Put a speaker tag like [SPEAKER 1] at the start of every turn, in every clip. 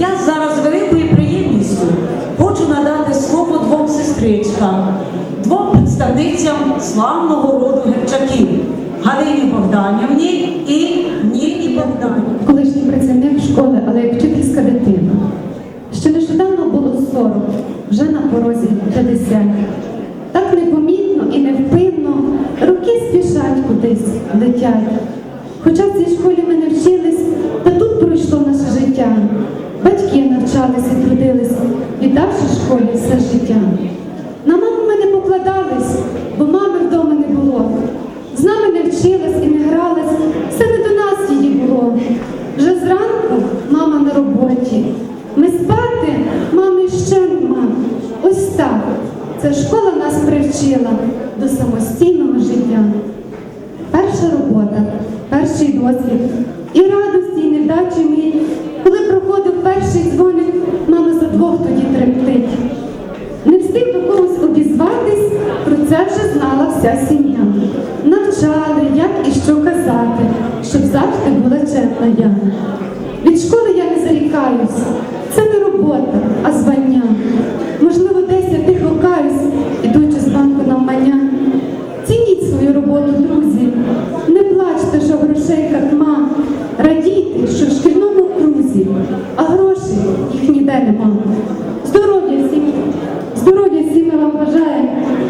[SPEAKER 1] Я зараз великою приємністю хочу надати слово двом сестричкам, двом представницям славного роду Герчаків Галині Богданівні і Ніні Богданівні.
[SPEAKER 2] колишній працівник школи, але як вчительська дитина. Ще нещодавно було 40, вже на порозі 50. Так непомітно і невпинно роки спішать кудись, летять. Хоча в цій школі ми не вчились, та тут пройшло наше життя. Батьки навчалися трудились, віддавши школі все життя. На маму ми не покладались, бо мами вдома не було. З нами не вчилась і не гралась, все не до нас її було. Вже зранку мама на роботі. Ми спати, мами ще нема. Ось так. Ця школа нас привчила до самостійного життя. Перша робота, перший досвід. І радості, і невдачі мій. Коли проходив перший дзвоник, мама за двох тоді тремтить. Не встиг до когось обізватись, про це вже знала вся сім'я. Навчали, як і що казати, щоб завжди була чесна я. Від школи я не зарікаюсь, це не робота, а звання. Можливо, десь я тихо каюсь, ідучи з банку навмання. Цініть свою роботу, друзі. Не плачте, що грошей катма. Радійте, що в шкільному крузі, а грошей їх ніде нема. Здоров'я всім, здоров'я всім ми вам бажаємо,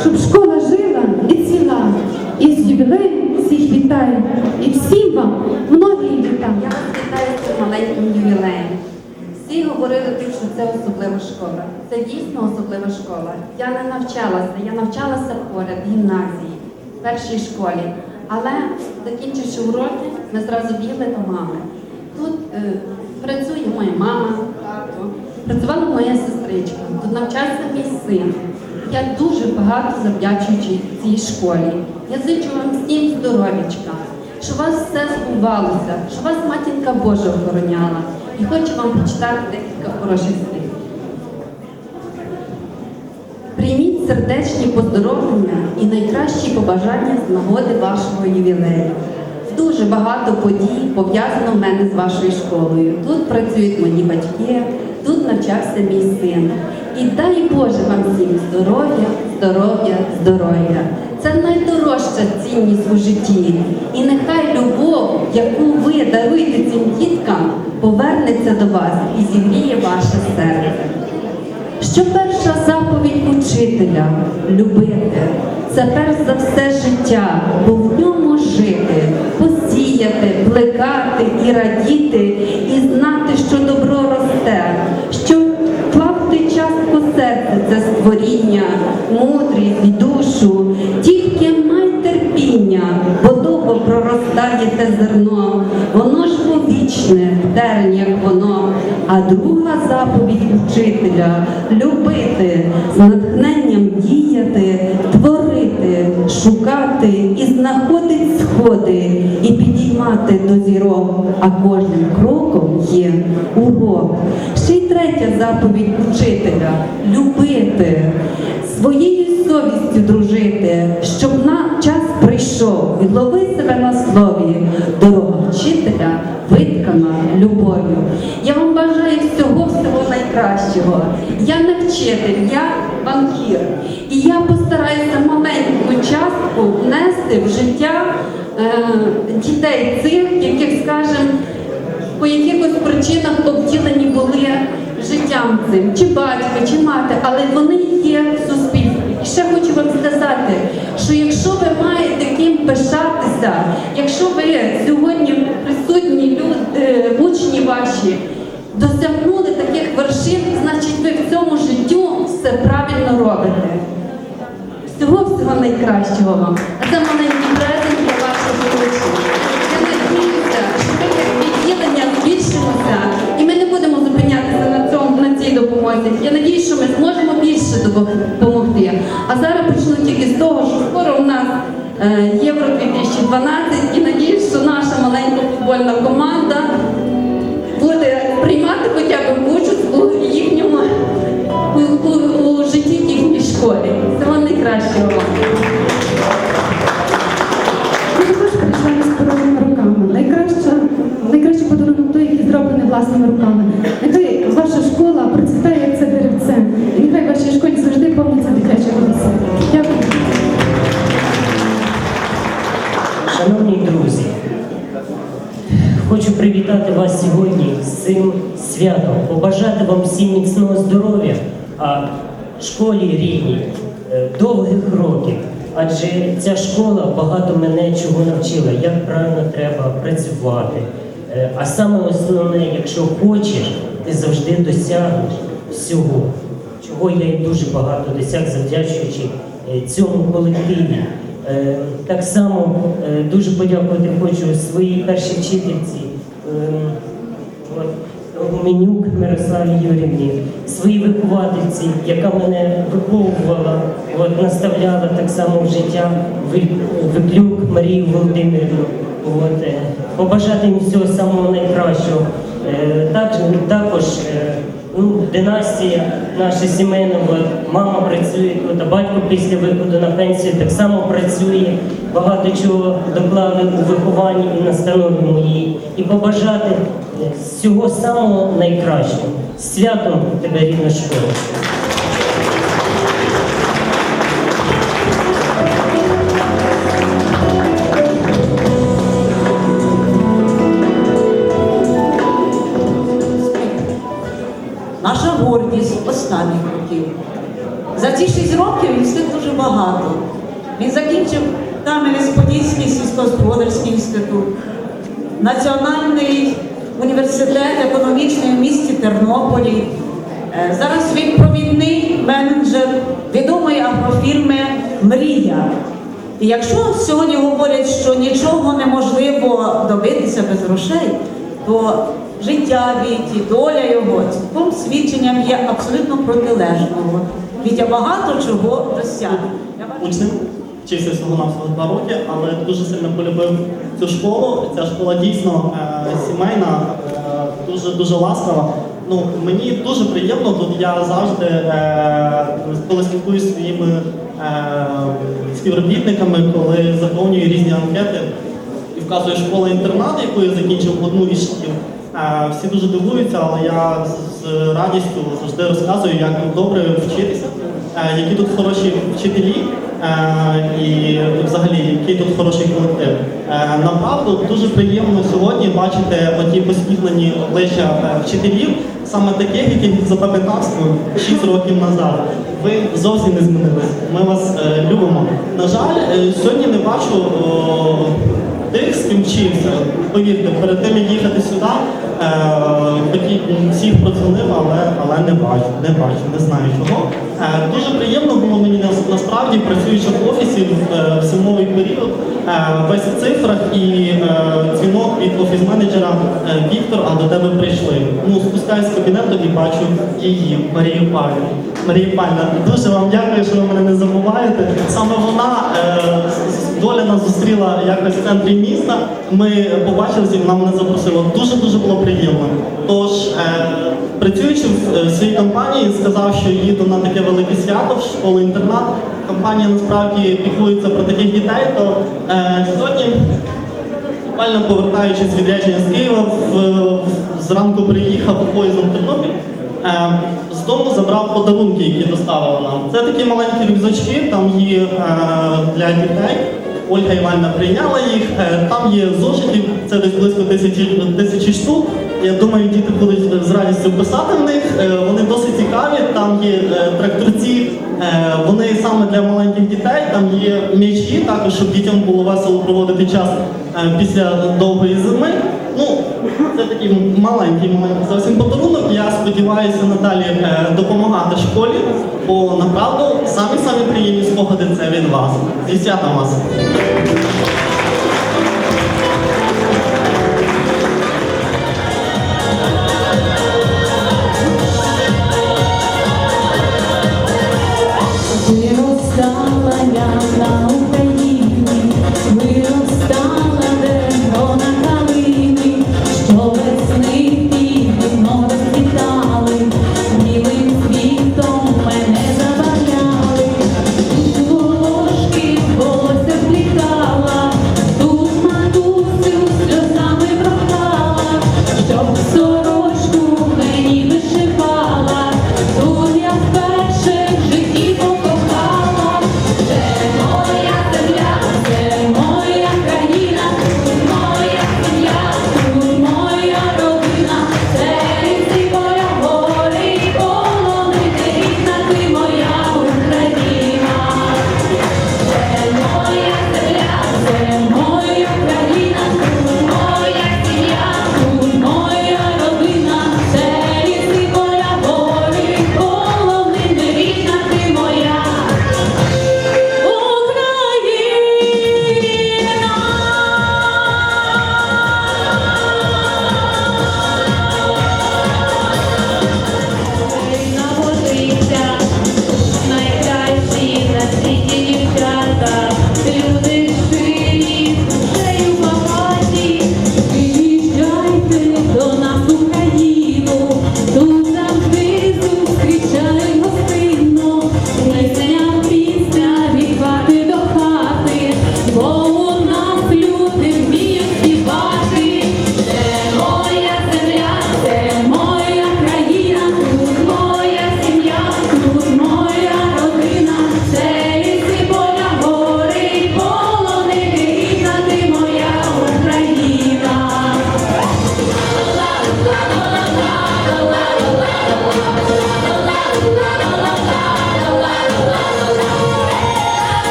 [SPEAKER 2] щоб школа жила і ціла. І з ювілеєм всіх вітаю. І всім вам многі літа.
[SPEAKER 3] Я вас вітаю цим маленьким ювілеєм. Всі говорили тут, що це особлива школа. Це дійсно особлива школа. Я не навчалася, я навчалася поряд в гімназії, в першій школі. Але закінчивши уроки, ми зразу бігли до мами. Тут е, працює моя мама, працювала моя сестричка, тут навчався мій син. Я дуже багато завдячуючи цій школі. Я зичу вам всім здоров'ячка, щоб у вас все збувалося, щоб вас матінка Божа охороняла. І хочу вам прочитати декілька хороших слів. Прийміть сердечні поздоровлення і найкращі побажання з нагоди вашого ювілею. Дуже багато подій пов'язано в мене з вашою школою. Тут працюють мої батьки, тут навчався мій син. І дай Боже вам всім здоров'я, здоров'я, здоров'я. Це найдорожча цінність у житті. І нехай любов, яку ви даруєте цим діткам, повернеться до вас і зігріє ваше серце. Що перша заповідь учителя любити, це перш за все життя, бо в ньому жити, посіяти, плекати і радіти, і знати, що добро росте, що класти частку серця це створіння, мудрість, душу, тільки май терпіння, бо довго проростає те зерно, воно ж вічне, терн, як воно. А друга заповідь учителя любити, з натхненням діяти, шукати і знаходить сходи, і підіймати до зірок, а кожним кроком є урок. Ще й третя заповідь учителя любити, своєю совістю дружити, щоб на час прийшов і лови себе на слові, дорога вчителя виткана любов'ю. Я вам бажаю всього всього найкращого. Я не вчитель, я банкір. І я постараюся маленьку частку внести в життя е, дітей цих, яких, скажімо, по якихось причинах обділені були життям цим, чи батько, чи мати, але вони є в суспільстві. І ще хочу вам сказати, що якщо ви маєте ким пишатися, якщо ви сьогодні присутні люди, учні ваші, досягнули таких вершин, значить ви в цьому життю все правильно робите. Всього найкращого вам. А це маленький презент для вашого учня. Я надіюся, що як відділення збільшимося, і ми не будемо зупинятися на цьому на цій допомозі. Я надіюсь, що ми зможемо більше допомогти. А зараз почну тільки з того, що скоро у нас е, Євро 2012 і надіюсь, що наша маленька футбольна команда
[SPEAKER 4] святом, побажати вам всім міцного здоров'я, а школі рідній е, довгих років. Адже ця школа багато мене чого навчила, як правильно треба працювати. Е, А саме основне, якщо хочеш, ти завжди досягнеш всього, чого я і дуже багато досяг, завдячуючи е, цьому колективі. Так само дуже подякувати хочу своїй першій вчительці. Гуменюк Мирославі Юрівні, своїй виховательці, яка мене виховувала, от, наставляла так само в життя Ви- Виклюк Марію Володимирівну. От, е, побажати їм всього самого найкращого. Е, Так, також е, ну, династія наша сімейна, мама працює тут, а батько після виходу на пенсію так само працює. Багато чого доклали у вихованні і настанові моїй. І побажати е, всього самого найкращого. Святом тебе рідна школа.
[SPEAKER 1] Останніх років. За ці шість років він встиг дуже багато. Він закінчив Кам'янець-Подільський сільськогосподарський інститут, Національний університет економічний в місті Тернополі. Е, Зараз він провідний менеджер відомої агрофірми Мрія. І якщо сьогодні говорять, що нічого неможливо добитися без грошей, то життя Віті, доля його цілком свідченням є абсолютно протилежного. Вітя багато чого досяг.
[SPEAKER 5] Учнем, вчився всього навсього два роки, але дуже сильно полюбив цю школу. Ця школа дійсно е, сімейна, е, дуже дуже ласкава. Ну мені дуже приємно тут. Я завжди, е, коли спілкуюся своїми е, співробітниками, коли заповнюю різні анкети і вказую школа-інтернат, яку я закінчив одну із шкіл. Е, Всі дуже дивуються, але я з- радістю завжди розказую, як добре вчитися, е, які тут хороші вчителі е, і взагалі який тут хороший колектив. Направду дуже приємно сьогодні бачити оті посміхнені обличчя вчителів, саме таких, яких запам'ятав 6 років назад. Ви зовсім не змінились. Ми вас любимо. На жаль, сьогодні не бачу. Ким вчився, повірте, перед тим як їхати сюди, е, всіх продзвонив, але, але не бачу, не бачу, не знаю чого. Е, дуже приємно було мені насправді, працюючи в офісі в, е, в зимовий період, весь в цифрах і дзвінок від офіс-менеджера е, Віктор, а до тебе прийшли. Ну, спускаюсь з кабінету і бачу її, Марію Павлівну. Марія Павлівна, дуже вам дякую, що ви мене не забуваєте. Саме вона зустріла якось в центрі міста. Ми побачилися і вона мене запросила. Дуже дуже було приємно. Тож, е, працюючи в е, своїй компанії, сказав, що їду на таке велике свято в школу-інтернат. Компанія насправді піклується про таких дітей. То е, сьогодні Буквально повертаючись з відрядження з Києва, в, в- зранку приїхав поїздом в Тернопіль. Е, з дому забрав подарунки, які доставили нам. Це такі маленькі рюкзачки, там є е, для дітей. Ольга Івановна прийняла їх. Е, там є зошитів, це десь близько тисячі, тисячі штук. Я думаю, діти будуть з радістю писати в них. Е, вони досить цікаві. Там є е, тракторці, вони саме для маленьких дітей. Там є м'ячі, також щоб дітям було весело проводити час після довгої зими. Ну, це такий маленький момент. зовсім подарунок. Я сподіваюся надалі е, допомагати школі, бо направду самі самі приємні спогади це від вас. Зі святом вас!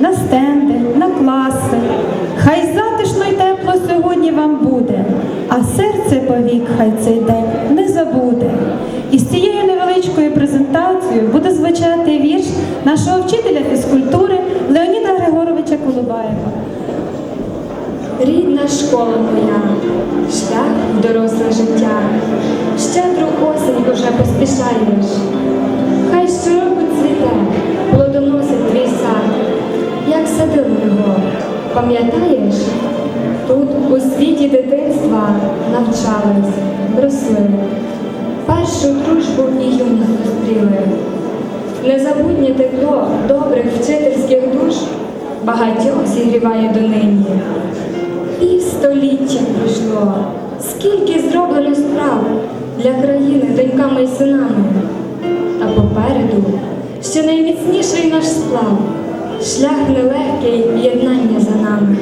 [SPEAKER 6] На
[SPEAKER 2] стенди, на класи. Хай затишно й тепло сьогодні вам буде, а серце повік хай цей день не забуде. І з цією невеличкою презентацією буде звучати вірш нашого вчителя фізкультури Леоніда Григоровича Колубаєва.
[SPEAKER 7] Рідна школа моя, шлях доросле життя, щедру осінь уже поспішаєш. Світі дитинства навчались, росли, першу дружбу і юність зустріли. Незабутнє тепло добрих вчительських душ багатьох зігріває донині. Півстоліття пройшло, скільки зроблено справ для країни доньками і синами. А попереду ще найміцніший наш сплав, шлях нелегкий єднання за нами.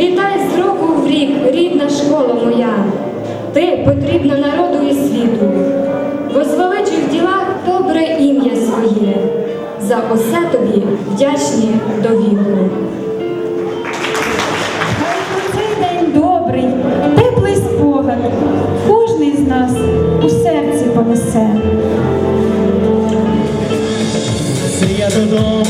[SPEAKER 7] Розквітай з року в рік, рідна школа моя, ти потрібна народу і світу. Возвеличуй в ділах добре ім'я своє, за усе тобі вдячні до віку.
[SPEAKER 2] Цей день добрий, теплий спогад, кожний з нас у серці понесе.
[SPEAKER 8] Це я додому